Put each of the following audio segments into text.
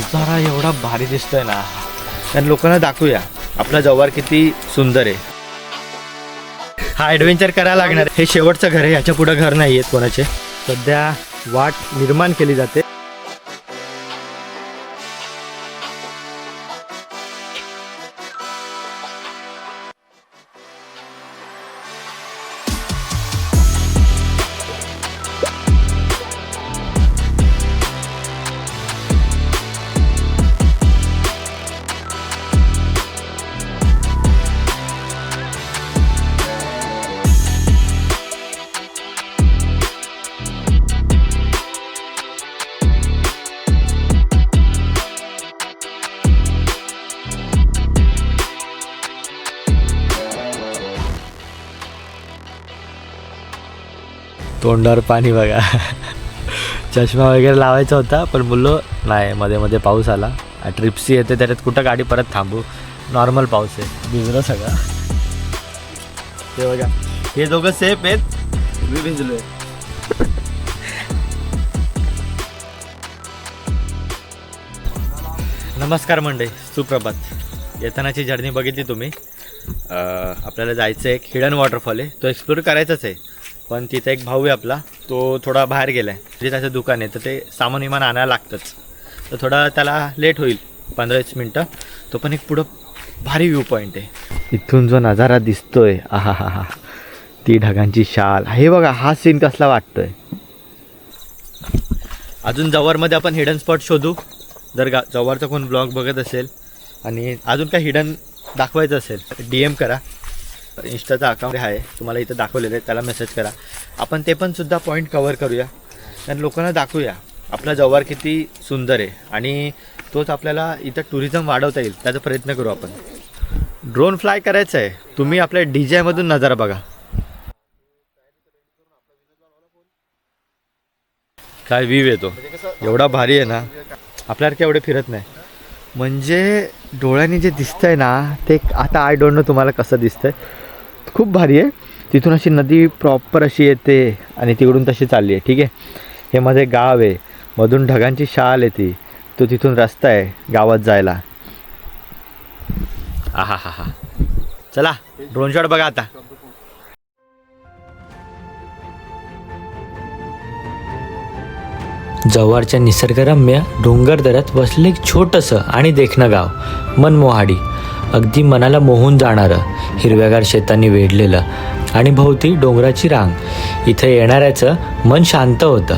नजारा एवढा भारी दिसतोय ना. तर लोकांना दाखवूया. आपला जव्हार किती सुंदर आहे. हा ॲडव्हेंचर करायला लागणार हे शेवटचं घर आहे. याच्यापुढे घर नाही आहेत कोणाचे. सध्या वाट निर्माण केली जाते. तोंडावर पाणी बघा. चष्मा वगैरे लावायचा होता पण बोललो नाही मध्ये मध्ये पाऊस आला. ट्रिप्सी येते त्याच्यात कुठं गाडी परत थांबू? नॉर्मल पाऊस आहे. भिजलं सगळं. ते बघा. हे दोघं सेफ आहेत. मी भिजलोय. नमस्कार मंडळी सुप्रभात. येतानाची जर्नी बघितली तुम्ही. आपल्याला जायचं आहे हिडन वॉटरफॉल आहे. तो एक्सप्लोर करायचाच आहे. पण तिथे एक भाऊ आहे आपला तो थोडा बाहेर गेला आहे म्हणजे त्याचं दुकान आहे तर ते सामान विमान आणायला लागतंच. तर थोडा त्याला लेट होईल पंधरा वीस मिनटं. तो पण एक पुढं भारी व्ह्यू पॉईंट आहे. इथून जो नजारा दिसतोय आहा हा हा ती ढगांची शाल. हे बघा हा सीन कसला वाटतोय. अजून जवळमध्ये आपण हिडन स्पॉट शोधू. जर गा जवळचा कोण ब्लॉग बघत असेल आणि अजून काय हिडन दाखवायचं असेल डी एम करा. इंस्टाचा अकाउंट आहे तुम्हाला इथं दाखवलेलं आहे त्याला मेसेज करा. आपण ते पण सुद्धा पॉईंट कवर करूया. आणि लोकांना दाखवूया. आपला जव्हार किती सुंदर आहे. आणि तोच आपल्याला इथं टुरिझम वाढवता येईल त्याचा प्रयत्न करू आपण. ड्रोन फ्लाय करायचं आहे. तुम्ही आपल्या डी जे मधून नजारा बघा. काय व्ह्यू येतो. एवढा भारी आहे ना. आपल्यासारखे एवढे फिरत नाही. म्हणजे डोळ्याने जे दिसतंय ना ते आता आय डोंट नो तुम्हाला कसं दिसतंय. खूप भारी आहे. तिथून अशी नदी प्रॉपर अशी येते आणि तिकडून तशी चालली आहे. ठीक आहे? हे माझे गाव आहे. मधून ढगांची शाल येते तो. तिथून रस्ता आहे गावात जायला. आहा हा हा चला ड्रोन शॉट बघा आता. जव्हारच्या निसर्गरम्य डोंगरदऱ्यात वसलं वसले एक छोटंसं आणि देखणं गाव मनमोहाडी. अगदी मनाला मोहून जाणारं हिरव्यागार शेतांनी वेढलेलं आणि भोवती डोंगराची रांग. इथे येणाऱ्याचं मन शांत होतं.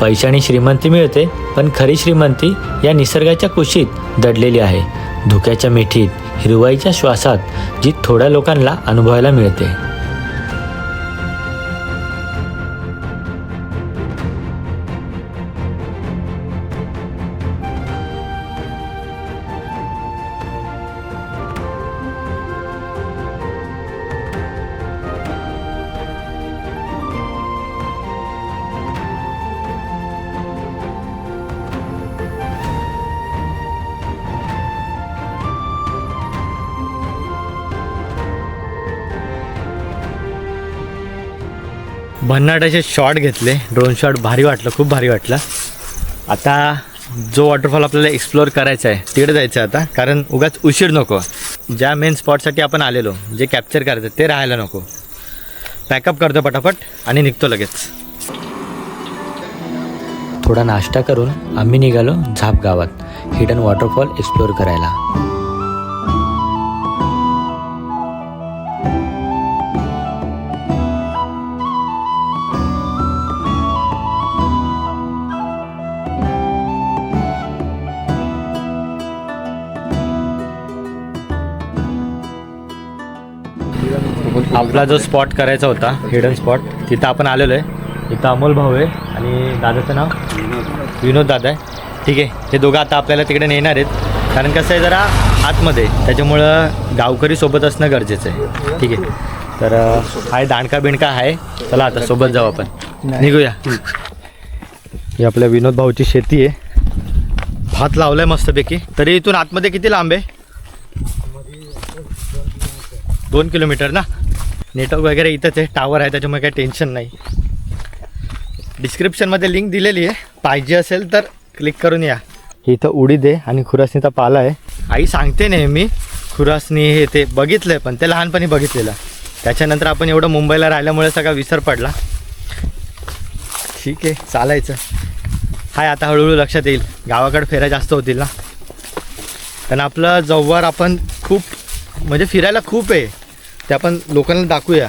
पैशाने श्रीमंती मिळते पण खरी श्रीमंती या निसर्गाच्या कुशीत दडलेली आहे. धुक्याच्या मिठीत हिरवाईच्या श्वासात जी थोड्या लोकांना अनुभवायला मिळते. भन्नाटाचे शॉट घेतले. ड्रोन शॉट भारी वाटलं खूप भारी वाटलं. आता जो वॉटरफॉल आपल्याला एक्सप्लोअर करायचा आहे तिकडे जायचं आहे आता. कारण उगाच उशीर नको. ज्या मेन स्पॉटसाठी आपण आलेलो जे कॅप्चर करायचं ते राहायला नको. पॅकअप करतो पटापट आणि निघतो लगेच. थोडा नाश्ता करून आम्ही निघालो झाप गावात हिडन वॉटरफॉल एक्सप्लोअर करायला. आपला जो स्पॉट करायचा होता हिडन स्पॉट तिथं आपण आलेलो आहे. इथं अमोल भाऊ आहे आणि दादाचं नाव? विनोद दादा आहे. ठीक आहे हे दोघं आता आपल्याला तिकडे नेणार आहेत. कारण कसं आहे जरा आतमध्ये त्याच्यामुळं गावकरी सोबत असणं गरजेचं आहे. ठीक आहे तर आहे हाय दांडका बिणका आहे चला आता सोबत जाऊ आपण. निघूया. ही आपल्या विनोद भाऊची शेती आहे. भात लावलाय मस्तपैकी. तरी इथून आतमध्ये किती लांब आहे? दोन किलोमीटर ना? नेटवर्क वगैरे इथंच आहे टावर आहे त्याच्यामुळे काही टेन्शन नाही. डिस्क्रिप्शनमध्ये लिंक दिलेली आहे. पाहिजे असेल तर क्लिक करून या. इथं उडीद आहे आणि खुरासणीचा पाला आहे. आई सांगते नेहमी खुरासणी हे ते बघितलंय पण ते लहानपणी बघितलेलं. त्याच्यानंतर आपण एवढं मुंबईला राहिल्यामुळे सगळा विसर पडला. ठीक आहे चालायचं. हाय आता हळूहळू लक्षात येईल. गावाकडे फेऱ्या जास्त होतील ना. कारण आपलं जव्हार आपण खूप म्हणजे फिरायला खूप आहे. ते आपण लोकांना दाखवूया.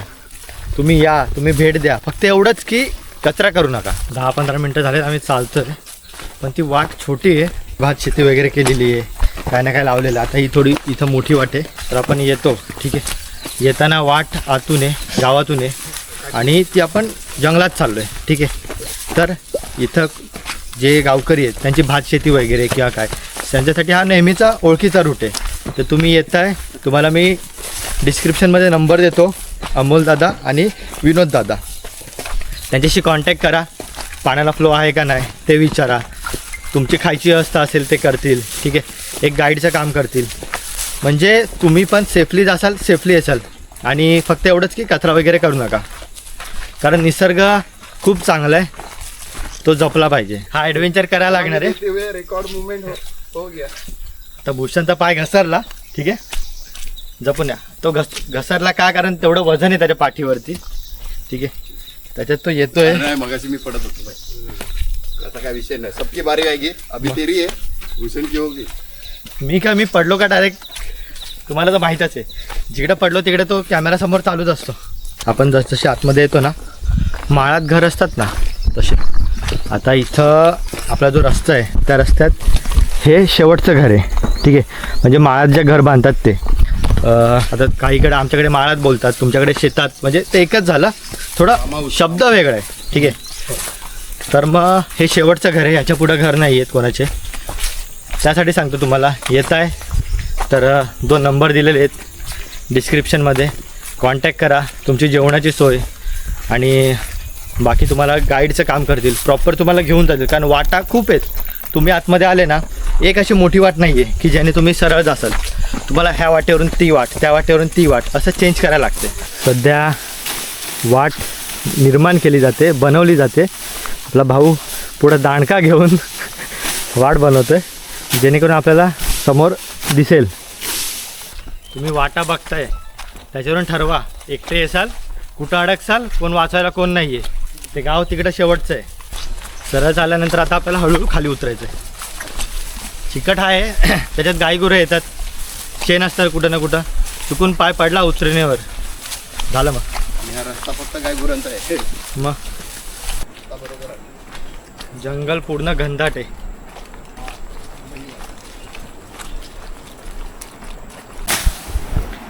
तुम्ही या तुम्ही भेट द्या. फक्त एवढंच की कचरा करू नका. दहा पंधरा मिनटं झालेत आम्ही चालतोय. पण ती वाट छोटी आहे. भात शेती वगैरे केलेली आहे. काय ना काय लावलेलं आहे. आता ही थोडी इथं मोठी वाट आहे. तर आपण येतो. ठीक आहे. येताना वाट आतून आहे गावातून आहे. आणि ती आपण जंगलात चाललो आहे ठीक आहे. तर इथं जे गावकरी आहेत त्यांची भात शेती वगैरे किंवा काय त्यांच्यासाठी हा नेहमीचा ओळखीचा रूट आहे. तर तुम्ही येताय. तुम्हाला मी डिस्क्रिप्शनमध्ये नंबर देतो अमोल दादा आणि विनोद दादा. त्यांच्याशी कॉन्टॅक्ट करा पाण्याला फ्लो आहे का नाही ते विचारा. तुमची खायची व्यवस्था असेल ते करतील ठीक आहे? एक गाईडचं काम करतील. म्हणजे तुम्ही पण सेफली जासाल सेफली येसाल आणि फक्त एवढंच की कचरा वगैरे करू नका. कारण निसर्ग खूप चांगला आहे. तो जपला पाहिजे. हा ॲडव्हेंचर करायला लागणार आहे. रिकॉर्ड मुवमेंट हो, हो गया. तर भूषणचा पाय घसरला ठीक आहे? जपून या. तो घस घसरला का? कारण तेवढं वजन आहे त्याच्या पाठीवरती. ठीक आहे. त्याच्यात तो येतोय. नाही मगाशी मी पडत होतो. भाई आता काय विषय नाही. सबकी बारी आएगी. अभी तेरी है. भूषण की होगी. मी का मी पडलो का डायरेक्ट तुम्हाला तर माहीतच आहे. जिकडे पडलो तिकडे तो कॅमेरा समोर चालूच असतो. आपण जस जसे आतमध्ये येतो ना माळात घर असतात ना तसे. आता इथं आपला जो रस्ता आहे त्या रस्त्यात हे शेवटचं घर आहे. ठीक आहे. म्हणजे माळात जे घर बांधतात ते. आता काहीकडे आमच्याकडे माळात बोलतात तुमच्याकडे शेतात. म्हणजे ते एकच झालं. थोडा शब्द वेगळा आहे. ठीक आहे. तर मग हे शेवटचं घर आहे. ह्याच्या पुढं घर नाही आहेत कोणाचे. त्यासाठी सांगतो तुम्हाला. येत आहे. तर दोन नंबर दिलेले आहेत. डिस्क्रिप्शनमध्ये कॉन्टॅक्ट करा. तुमची जेवणाची सोय. आणि बाकी तुम्हाला गाईडचं काम करतील. प्रॉपर तुम्हाला घेऊन जातील. कारण वाटा खूप आहेत. तुम्ही आतमध्ये आले ना एक अशी मोठी वाट नाही आहे की ज्याने तुम्ही सरळ जासाल. तुम्हाला ह्या वाटेवरून ती वाट त्या वाटेवरून ती वाट असं चेंज करायला लागते. सध्या वाट निर्माण केली जाते बनवली जाते. आपला भाऊ पुढं दांडका घेऊन वाट बनवतोय जेणेकरून आपल्याला समोर दिसेल. तुम्ही वाटा बघताय. त्याच्यावरून ठरवा एकटे येसाल कुठं अडकसाल कोण वाचायला कोण नाही आहे ते गाव तिकडं शेवटचं आहे. सरळ चालल्यानंतर आता आपल्याला हळूहळू खाली उतरायचं आहे चिकट आहे त्याच्यात गाईगुरं येतात. शेण असतात कुठं ना कुठं. चुकून पाय पडला उतरणीवर. झालं मग. आणि हा रस्ता फक्त गुरांचा आहे. मग? रस्ता बरोबर आहे जंगल पूर्ण घनदाट आहे.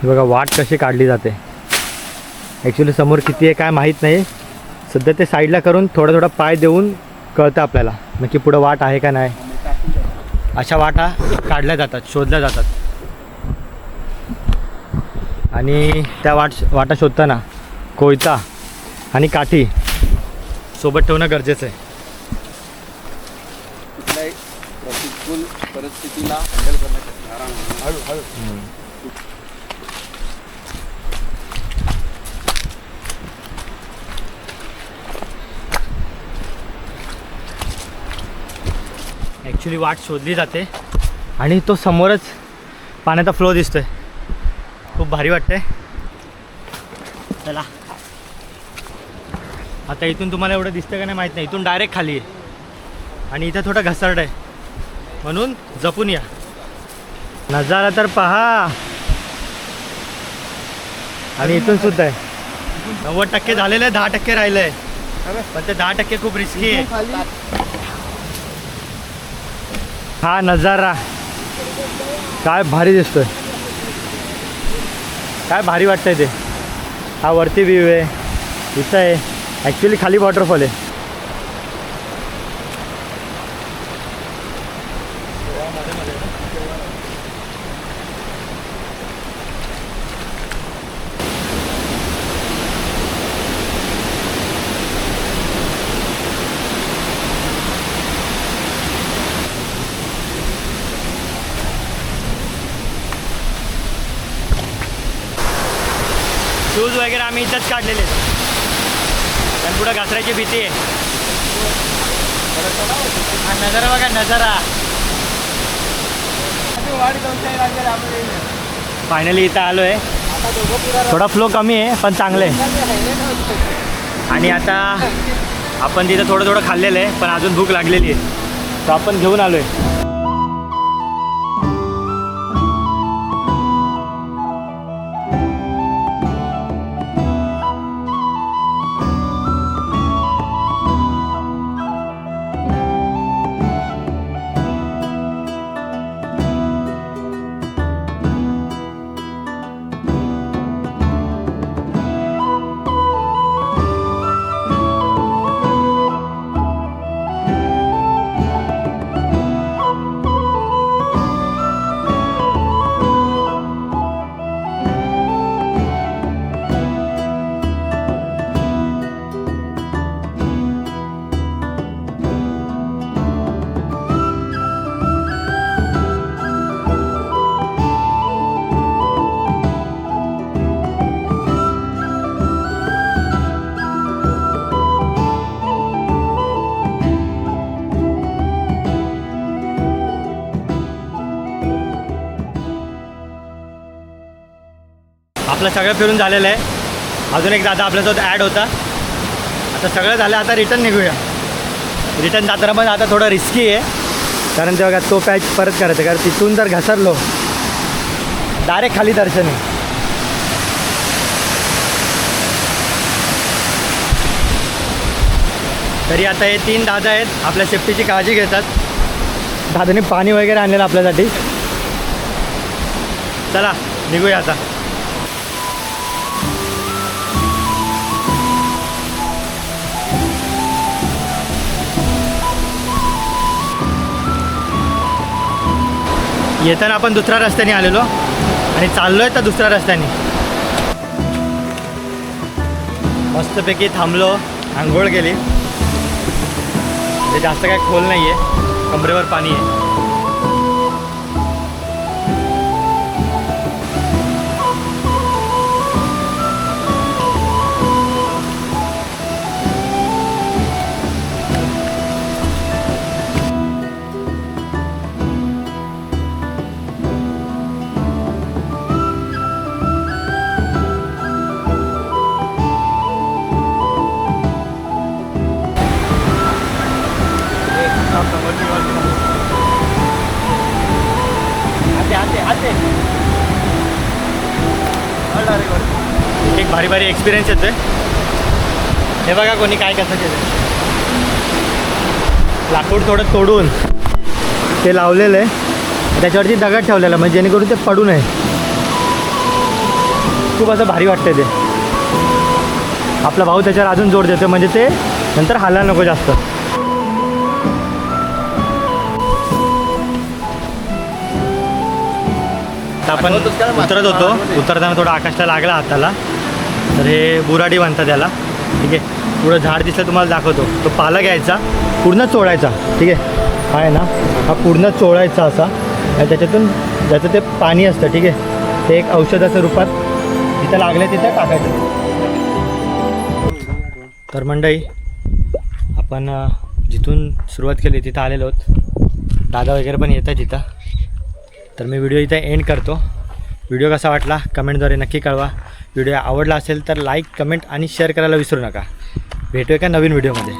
हे बघा वाट कशी काढली जाते. ॲक्च्युली समोर किती आहे काय माहीत नाही. सध्या ते साईडला करून थोडा थोडा पाय देऊन कळतं आपल्याला नक्की पुढं वाट आहे का नाही. अशा वाटा काढल्या जातात शोधल्या जातात. आणि त्या वाट वाटा शोधताना कोयता आणि काठी सोबत ठेवणं गरजेचं आहे. प्रतिकूल परिस्थितीला हँडल करण्यासाठी आराम ॲक्च्युली वाट शोधली जाते. आणि तो समोरच पाण्याचा फ्लो दिसतोय. खूप भारी वाटतंय. चला. आता इथून तुम्हाला एवढं दिसतं का नाही माहीत नाही. इथून डायरेक्ट खाली आहे. आणि इथं थोडं घसरड आहे. म्हणून जपून या. नजारा तर पहा. आणि इथून सुद्धा आहे. नव्वद टक्के झालेलं आहे दहा टक्के राहिलं आहे पण ते दहा टक्के खूप रिस्की आहे. हा नजारा. काय भारी दिसतोय. काय भारी वाटतंय ते. हा वरती व्ह्यू आहे. इथं आहे. ॲक्च्युली खाली वॉटरफॉल आहे. शूज वगैरे आम्ही इथंच काढलेले आहेत. पुढं घासऱ्याची भीती आहे. हा नजारा बघा नजारा. फायनली इथं आलो आहे थोडा फ्लो कमी आहे पण चांगलं आहे. आणि आता आपण तिथं थोडं थोडं खाल्लेलं आहे पण अजून भूक लागलेली आहे. तर आपण घेऊन आलो आहे आपलं सगळं फिरून झालेलं आहे. अजून एक दादा आपल्यासोबत ॲड होता. आता सगळं झालं आता रिटर्न निघूया. रिटर्न जाताना पण आता थोडं रिस्की आहे. कारण तेव्हा तो पॅच परत करायचं कारण तिथून जर घसरलो डायरेक्ट खाली दर्शन. आहे तरी आता हे तीन दादा आहेत आपल्या सेफ्टीची काळजी घेतात. दादाने पाणी वगैरे आणलेलं आपल्यासाठी. चला निघूया आता. येताना आपण दुसऱ्या रस्त्याने आलेलो. आणि चाललोय तर दुसऱ्या रस्त्याने. मस्तपैकी थांबलो आंघोळ केली. ते जास्त काय खोल नाही आहे कमरेवर पाणी आहे. एक भारी भारी एक्सपिरियन्स येतोय. हे बघा कोणी काय कसं केलं लाकूड थोडं तोडून ते लावलेलं आहे. त्याच्यावरती दगड ठेवलेला म्हणजे जेणेकरून ते पडू नये. खूप असं भारी वाटतंय ते. आपला भाऊ त्याच्यावर अजून जोर देतो म्हणजे ते नंतर हालायला नको जास्त. तर आपण उतरत होतो. उतरताना थोडा आकाशला लागला हाताला. तर हे बुराडी म्हणतात त्याला ठीक आहे. पुढं झाड दिसलं तुम्हाला दाखवतो. तो पाला घ्यायचा. पूर्ण चोळायचा. ठीक आहे. हा आहे ना? हा पूर्ण चोळायचा असा. आणि त्याच्यातून ज्याचं ते पाणी असतं ठीक आहे. ते एक औषधाच्या रूपात तिथं लागलं तिथं टाकायचं. तर मंडळी आपण जिथून सुरुवात केली तिथं आलेलो आहोत. दादा वगैरे पण येत आहे तिथं तर मी व्हिडिओ इथे एंड करतो. व्हिडिओ कसा वाटला कमेंटद्वारे नक्की कळवा. व्हिडिओ आवडला असेल तर लाईक कमेंट आणि शेअर करायला विसरू नका. भेटूया का नवीन व्हिडिओमध्ये